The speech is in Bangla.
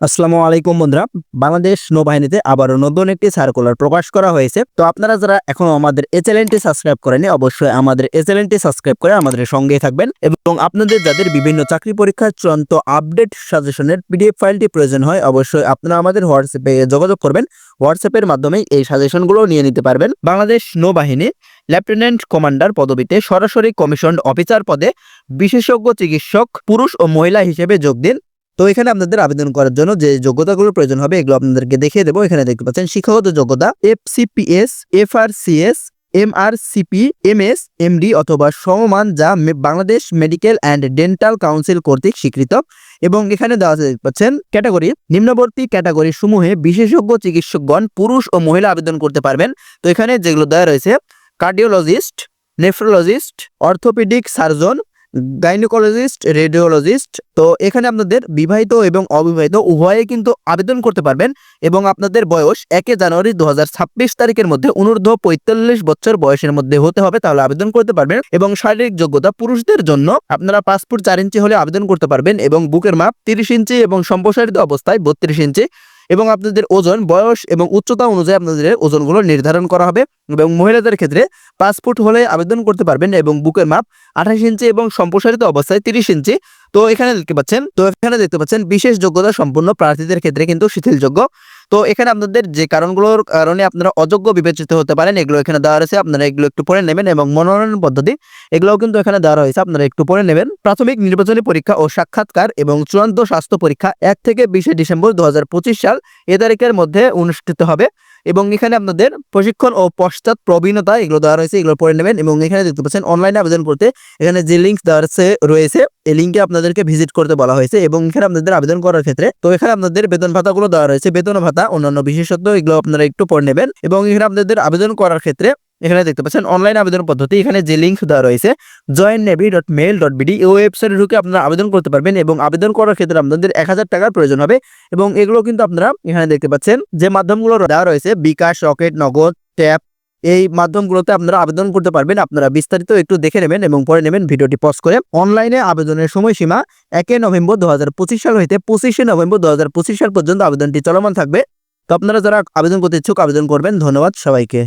আসসালামু আলাইকুম বন্ধুরা। বাংলাদেশ নৌবাহিনীতে আবারও নতুন একটি সার্কুলার প্রকাশ করা হয়েছে। তো আপনারা যারা এখনও আমাদের এই চ্যানেলটি সাবস্ক্রাইব করেনি অবশ্যই আমাদের এই চ্যানেলটি সাবস্ক্রাইব করে আমাদের সঙ্গেই থাকবেন এবং আপনাদের যাদের বিভিন্ন চাকরি পরীক্ষার চূড়ান্ত আপডেট সাজেশনের পিডিএফ ফাইলটি প্রয়োজন হয়, অবশ্যই আপনারা আমাদের হোয়াটসঅ্যাপে যোগাযোগ করবেন। হোয়াটসঅ্যাপের মাধ্যমে এই সাজেশনগুলো নিয়ে নিতে পারবেন। বাংলাদেশ নৌবাহিনী লেফটেন্যান্ট কমান্ডার পদবিতে সরাসরি কমিশন অফিসার পদে বিশেষজ্ঞ চিকিৎসক, পুরুষ ও মহিলা হিসেবে যোগ দিন। তো এখানে আপনাদের আবেদন করার জন্য যে যোগ্যতাগুলো প্রয়োজন হবে, এগুলো আপনাদেরকে দেখিয়ে দেবো। এখানে দেখতে পাচ্ছেন শিক্ষাগত যোগ্যতা F CPS F R CS M R CP M S MD অথবা সমমান যা Bangladesh medical and dental council কর্তৃক স্বীকৃত। এবং এখানে দেওয়া আছে পাচ্ছেন, ক্যাটাগরি, নিম্নবর্তী ক্যাটাগরি সমূহে বিশেষজ্ঞ, চিকিৎসকগণ, পুরুষ ও মহিলা আবেদন করতে পারবেন। তো এখানে যেগুলো দেওয়া রয়েছে, cardiologist, nephrologist, orthopaedic surgeon gynaecologist radiologist তো এখানে আপনাদের বিবাহিত এবং অবিবাহিত উভয়ে কিন্তু আবেদন করতে পারবেন এবং আপনাদের বয়স একে জানুয়ারি দু হাজার ছাব্বিশ তারিখের মধ্যে অনূর্ধ্ব পঁয়তাল্লিশ বছর বয়সের মধ্যে হতে হবে তাহলে আবেদন করতে পারবেন এবং শারীরিক যোগ্যতা পুরুষদের জন্য আপনারা পাসপোর্ট চার ইঞ্চি হলে আবেদন করতে পারবেন এবং বুকের মাপ তিরিশ ইঞ্চি এবং সম্প্রসারিত অবস্থায় বত্রিশ ইঞ্চি। এবং আপনাদের ওজন, বয়স এবং উচ্চতা অনুযায়ী আপনাদের ওজনগুলো নির্ধারণ করা হবে এবং মহিলাদের ক্ষেত্রে পাসপোর্ট হলে আবেদন করতে পারবেন এবং বুকের মাপ আঠাশ ইঞ্চি এবং সম্প্রসারিত অবস্থায় তিরিশ ইঞ্চি। তো এখানে দেখতে পাচ্ছেন, তো এখানে দেখতে পাচ্ছেন বিশেষ যোগ্যতা সম্পন্ন প্রার্থীদের ক্ষেত্রে কিন্তু শিথিলযোগ্য। তো এখানে আপনাদের যে কারণগুলোর কারণে আপনারা অযোগ্য বিবেচিত হতে পারেন, এগুলো এখানে দেওয়া রয়েছে, আপনারা এগুলো একটু পড়ে নেবেন এবং মনোনয়ন পদ্ধতি, এগুলোও কিন্তু এখানে দেওয়া রয়েছে, আপনারা একটু পড়ে নেবেন। প্রাথমিক নির্বাচনী পরীক্ষা ও সাক্ষাৎকার এবং চূড়ান্ত স্বাস্থ্য পরীক্ষা এক থেকে বিশে ডিসেম্বর দু হাজার পঁচিশ সাল এ তারিখের মধ্যে অনুষ্ঠিত হবে। এবং এখানে আপনাদের প্রশিক্ষণ ও পশ্চাৎ প্রবীণতা এগুলো দেওয়া রয়েছে, এগুলো পড়ে নেবেন এবং এখানে দেখতে পাচ্ছেন অনলাইনে আবেদন করতে এখানে যে লিঙ্ক দেওয়া রয়েছে এই লিঙ্কে আপনাদেরকে ভিজিট করতে বলা হয়েছে এবং এখানে আপনাদের আবেদন করার ক্ষেত্রে তো এখানে আপনাদের বেতন ভাতাগুলো দেওয়া রয়েছে, বেতন ভাতা অন্যান্য বিশেষত্ব এগুলো আপনারা একটু পড়ে নেবেন এবং এখানে আপনাদের আবেদন করার ক্ষেত্রে এখানে দেখতে পাচ্ছেন অনলাইন আবেদন পদ্ধতি। এখানে যে লিঙ্ক দেওয়া রয়েছে join navy dot mail dot BD এই ওয়েবসাইটে ঢুকে আপনারা আবেদন করতে পারবেন এবং আবেদন করার ক্ষেত্রে আপনাদের এক হাজার টাকার প্রয়োজন হবে এবং এগুলো কিন্তু আপনারা এখানে দেখতে পাচ্ছেন, যে মাধ্যমগুলো দেওয়া রয়েছে, বিকাশ, রকেট, নগদ ট্যাপ এই মাধ্যমগুলোতে আপনারা আবেদন করতে পারবেন। আপনারা বিস্তারিত একটু দেখে নেবেন এবং পরে নেবেন ভিডিওটি পজ করে। অনলাইনে আবেদনের সময়সীমা একে নভেম্বর দু হাজার পঁচিশ সাল হইতে পঁচিশে নভেম্বর দু হাজার পঁচিশ সাল পর্যন্ত আবেদনটি চলমান থাকবে। তো আপনারা যারা আবেদন করতে ইচ্ছুক, আবেদন করবেন। ধন্যবাদ সবাইকে।